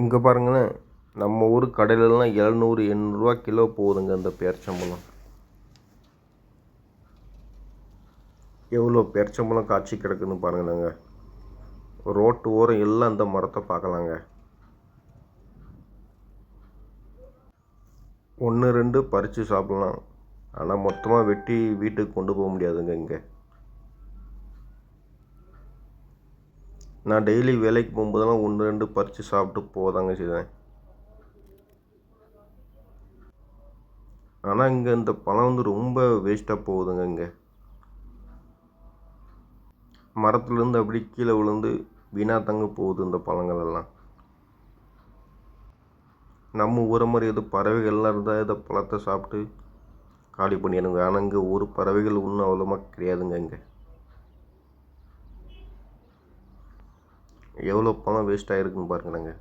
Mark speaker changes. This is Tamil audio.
Speaker 1: இங்கே பாருங்களேன் நம்ம ஊர் கடையிலலாம் எழுநூறு எண்ணூறுரூவா கிலோ போகுதுங்க இந்த பேரிச்சம்பழம். எவ்வளோ பேரிச்சம்பழம் காய்ச்சி கிடக்குன்னு பாருங்களேங்க. ரோட்டு ஓரம் எல்லாம் இந்த மரத்தை பார்க்கலாங்க. ஒன்று ரெண்டு பறித்து சாப்பிட்லாம். ஆனால் மொத்தமாக வெட்டி வீட்டுக்கு கொண்டு போக முடியாதுங்க இங்கே. நான் டெய்லி வேலைக்கு போகும்போதெல்லாம் ஒன்று ரெண்டு பறித்து சாப்பிட்டு போதாங்க செய்வேன். ஆனால் இங்கே இந்த பழம் வந்து ரொம்ப வேஸ்ட்டாக போகுதுங்க இங்கே. மரத்துலேருந்து அப்படி கீழே விழுந்து வீணாக தங்க போகுது இந்த பழங்கள் எல்லாம். நம்ம ஊரை மாதிரி எதுவும் பறவைகள்லாம் இருந்தால் இதை பழத்தை சாப்பிட்டு காலி பண்ணிடுங்க ஆனால் இங்கே ஒரு பறவைகள் ஒன்றும் அவ்வளோமா கிடையாதுங்க இங்கே. எவ்வளோ பணம் வேஸ்ட் ஆகிருக்குன்னு பாருங்களேங்க.